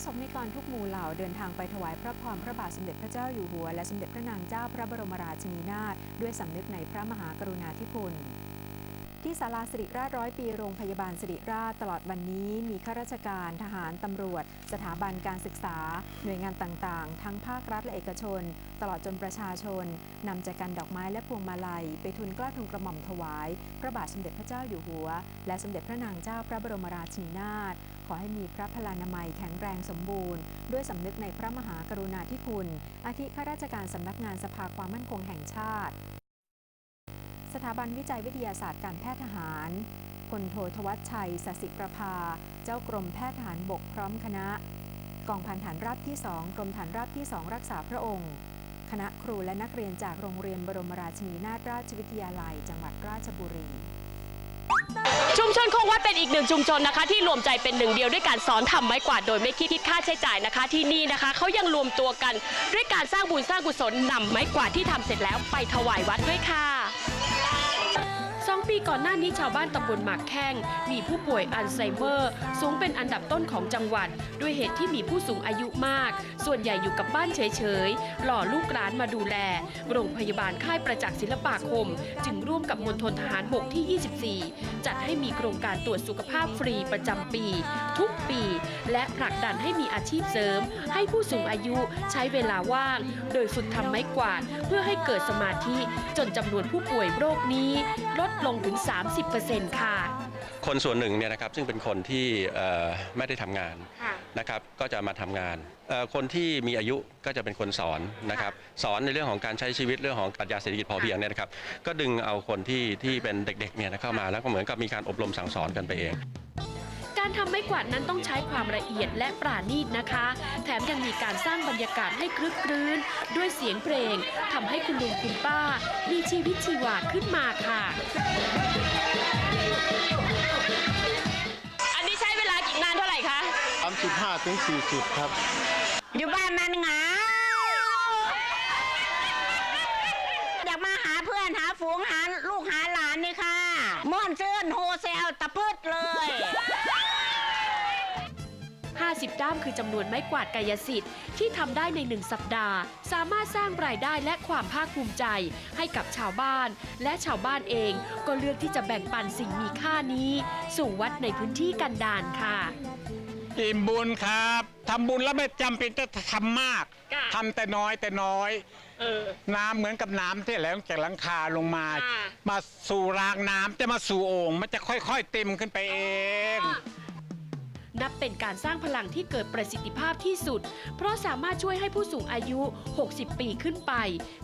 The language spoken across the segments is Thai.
ระสบนิกรทุกหมู่เหล่าเดินทางไปถวายพระพรพระบาทสมเด็จพระเจ้าอยู่หัว และสมเด็จพระนางเจ้าพระบรมราชินีนาถด้วยสำนึกในพระมหากรุณาธิคุณที่ศาลาสิริราชร้อยปีโรงพยาบาลสิริราชตลอดวันนี้มีข้าราชการทหารตำรวจ สถาบันการศึกษา หน่วยงานต่างๆ ทั้งภาครัฐและเอกชน ตลอดจนประชาชนนำใจกันดอกไม้และพวงมาลัย ไปทุนกล้าทุนกระหม่อมถวาย พระบาทสมเด็จพระเจ้าอยู่หัว และสมเด็จพระนางเจ้าพระบรมราชินีนาถ อให้มีพระพลานามัยแข็งแรงสมบูรณ์ ด้วยสำนึกในพระมหากรุณาธิคุณ อาทิข้าราชการสำนักงานสภาความมั่นคงแห่งชาติ สถาบันวิจัยวิทยาศาสตร์การแพทย์ทหารพลโททวัชชัยสสิประภา เจ้ากรมแพทย์ทหารบกพร้อมคณะ กองพันฐานราบที่2กรมฐานราบที่2รักษาพระองค์ คณะครูและนักเรียนจากโรงเรียนบรมราชินีนาถราชวิทยาลัย จังหวัดราชบุรี ชุมชนคงวัดเป็นอีกหนึ่งชุมชนนะคะ ที่รวมใจเป็นหนึ่งเดียวด้วยการสอนทำไม้กวาดโดยไม่คิดคิดค่าใช้จ่ายนะคะ ที่นี่นะคะเขายังรวมตัวกันด้วยการสร้างบุญสร้างกุศลนำไม้กวาดที่ทำเสร็จแล้วไปถวายวัดด้วยค่ะ องปีก่อนหน้านี้ชาวบ้านตำบลหมากแข้ง มีผู้ป่วยอัลไซเมอร์ สูงเป็นอันดับต้นของจังหวัด ด้วยเหตุที่มีผู้สูงอายุมาก ส่วนใหญ่อยู่กับบ้านเฉยๆ หล่อลูกหลานมาดูแล โรงพยาบาลค่ายประจักษ์ศิลปาคม จึงร่วมกับมณฑลทหารบกที่ 24 จัดให้มีโครงการตรวจสุขภาพฟรีประจำปี ทุกปี และผลักดันให้มีอาชีพเสริม ให้ผู้สูงอายุใช้เวลาว่าง โดยฝึกทำไม้กวาดเพื่อให้เกิดสมาธิ จนจำนวนผู้ป่วยโรคนี้ลดลงถึง 30%ค่ะ คนส่วนหนึ่งเนี่ยนะครับซึ่งเป็นคนที่เอ่อไม่ได้ทำงานนะครับก็จะมาทำงานเอ่อคนที่มีอายุก็จะเป็นคนสอนนะครับสอนในเรื่องของการใช้ชีวิตเรื่องของปรัชญาเศรษฐกิจพอเพียงเนี่ยนะครับก็ดึงเอาคนที่ที่เป็นเด็กๆเนี่ยเข้ามาแล้วก็เหมือนกับมีการอบรมสั่งสอนกันไปเอง การทำไม้กวาดนั้นต้องใช้ความละเอียดและปราณีตนะคะ แถมยังมีการสร้างบรรยากาศให้คลึกครื้น ด้วยเสียงเพลงทำให้คุณลุงคุณป้า มีชีวิตชีวาขึ้นมาค่ะ อันนี้ใช้เวลากี่นานเท่าไหร่คะ 35ถึง40 ครับ อยู่บ้านมันเหงาอยากมาหาเพื่อนหาฝูงหาลูกหาหลานนี่ค่ะม่วนเซื่อนโฮเซ ด้ามคือจำนวนไม้กวาดกายสิทธิ์ ที่ทำได้ในหนึ่งสัปดาห์ สามารถสร้างรายได้และความภาคภูมิใจ ให้กับชาวบ้าน และชาวบ้านเองก็เลือกที่จะแบ่งปันสิ่งมีค่านี้ สู่วัดในพื้นที่กันดารค่ะอิ่มบุญครับทำบุญแล้วไม่จำเป็นจะทำมากค่ะทำแต่น้อยแต่น้อยเออน้ำเหมือนกับน้ำที่ไหลลงจากหลังคาลงมาค่ะมาสู่รางน้ำจะมาสู่โอ่งมันจะค่อย ๆ เต็มขึ้นไปเอง นับเป็นการสร้างพลังที่เกิดประสิทธิภาพที่สุด เพราะสามารถช่วยให้ผู้สูงอายุ 60 ปีขึ้นไป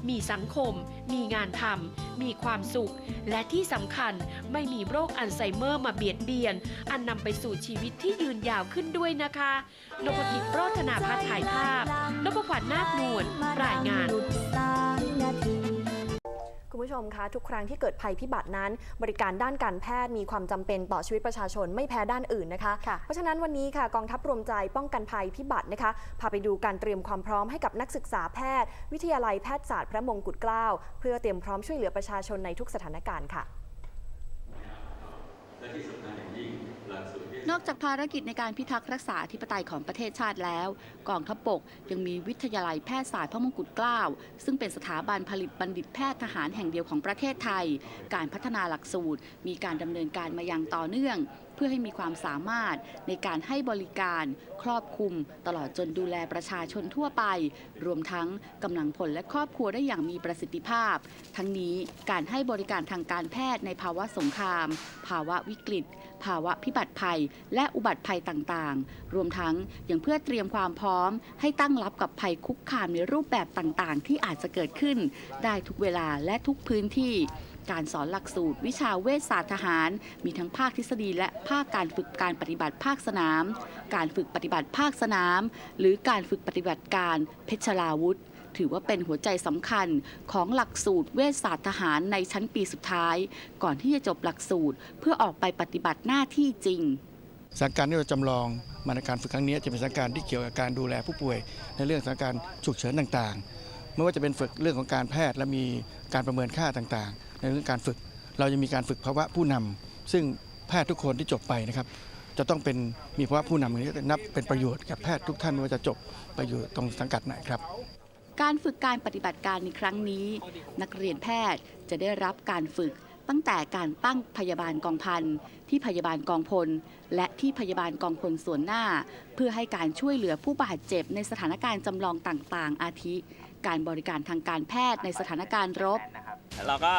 มีสังคม มีงานทำมีความสุข และที่สำคัญไม่มีโรคอัลไซเมอร์มาเบียดเบียน อันนำไปสู่ชีวิตที่ยืนยาวขึ้นด้วยนะคะนพกิจโรธนาพัฒถ่ายภาพนพขวัญนาคนวลรายงาน คุณผู้ชมคะทุกครั้งที่เกิดภัยพิบัตินั้น บริการด้านการแพทย์มีความจำเป็นต่อชีวิตประชาชนไม่แพ้ด้านอื่นนะคะค่ะเพราะฉะนั้นวันนี้ค่ะกองทัพรวมใจป้องกันภัยพิบัตินะคะพาไปดูการเตรียมความพร้อมให้กับนักศึกษาแพทย์ วิทยาลัยแพทยศาสตร์พระมงกุฎเกล้าเพื่อเตรียมพร้อมช่วยเหลือประชาชนในทุกสถานการณ์ค่ะ นอกจากภารกิจในการพิทักษ์รักษาธิปไตยของประเทศชาติแล้ว กองทัพบกยังมีวิทยาลัยแพทยศาสตร์พระมงกุฎเกล้า ซึ่งเป็นสถาบันผลิตบัณฑิตแพทย์ทหารแห่งเดียวของประเทศไทย การพัฒนาหลักสูตร มีการดำเนินการมาอย่างต่อเนื่อง เพื่อให้มีความสามารถในการให้บริการครอบคลุม ตลอดจนดูแลประชาชนทั่วไป รวมทั้งกำลังผลและครอบครัวได้อย่างมีประสิทธิภาพ ทั้งนี้การให้บริการทางการแพทย์ในภาวะสงคราม ภาวะวิกฤต ภาวะพิบัติภัย และอุบัติภัยต่างๆ รวมทั้งยังเพื่อเตรียมความพร้อม ให้ตั้งรับกับภัยคุกคามในรูปแบบต่างๆ ที่อาจจะเกิดขึ้น ได้ทุกเวลาและทุกพื้นที่ การสอนหลักสูตร วิชาเวชศาสตร์ทหาร มีทั้งภาคทฤษฎีและภาคการฝึกการปฏิบัติภาคสนาม การฝึกปฏิบัติภาคสนาม หรือการฝึกปฏิบัติการเพชรลาวุธ ถือว่าเป็นหัวใจสำคัญของหลักสูตรเวชศาสตร์ทหารในชั้นปีสุดท้าย ก่อนที่จะจบหลักสูตร เพื่อออกไปปฏิบัติหน้าที่จริงสถานการณ์ที่เราจำลองมาในการฝึกครั้งนี้จะเป็นสถานการณ์ที่เกี่ยวกับการดูแลผู้ป่วย ในเรื่องสถานการณ์ฉุกเฉินต่างๆ ไม่ว่าจะเป็นฝึกเรื่องของการแพทย์และมีการประเมินค่าต่างในเรื่องการฝึก เรายังมีการฝึกภาวะผู้นำซึ่งแพทย์ทุกคนที่จบไปนะครับจะต้องเป็นมีภาวะผู้นำนี้นับเป็นประโยชน์กับแพทย์ทุกท่านว่าจะจบไปอยู่ตรงสังกัดไหนครับ การฝึกการปฏิบัติการในครั้งนี้ นักเรียนแพทย์จะได้รับการฝึกตั้งแต่การตั้งพยาบาลกองพันที่พยาบาลกองพล และที่พยาบาลกองพลส่วนหน้า เพื่อให้การช่วยเหลือผู้บาดเจ็บในสถานการณ์จำลองต่างๆ อาทิ การบริการทางการแพทย์ในสถานการณ์รบ เราก็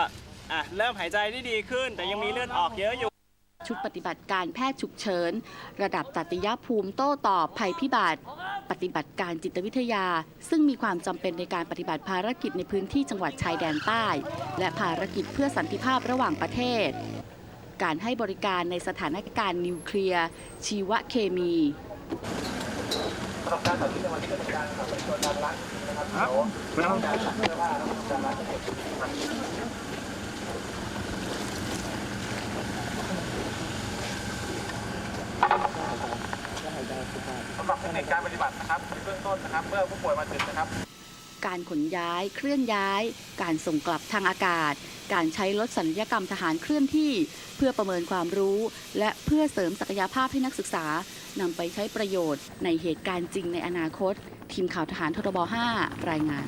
อะเริ่มหายใจได้ดีขึ้น แต่ยังมีเลือดออกเยอะอยู่ ชุดปฏิบัติการแพทย์ฉุกเฉิน ระดับตัติยภูมิโต้ตอบภัยพิบัติ ปฏิบัติการจิตวิทยา ซึ่งมีความจำเป็นในการปฏิบัติภารกิจในพื้นที่จังหวัดชายแดนใต้ และภารกิจเพื่อสันติภาพระหว่างประเทศ การให้บริการในสถานการณ์นิวเคลียร์ ชีวเคมี สำหรับเทคนิคการปฏิบัตินะครับในเบื้องต้นนะครับ เมื่อผู้ป่วยมาถึงนะครับการขนย้าย เคลื่อนย้าย การส่งกลับทางอากาศ การใช้รถสัญญกรรมทหารเคลื่อนที่ เพื่อประเมินความรู้ และเพื่อเสริมศักยภาพให้นักศึกษานำไปใช้ประโยชน์ในเหตุการณ์จริงในอนาคต ทีมข่าวทหารทรบ 5 รายงาน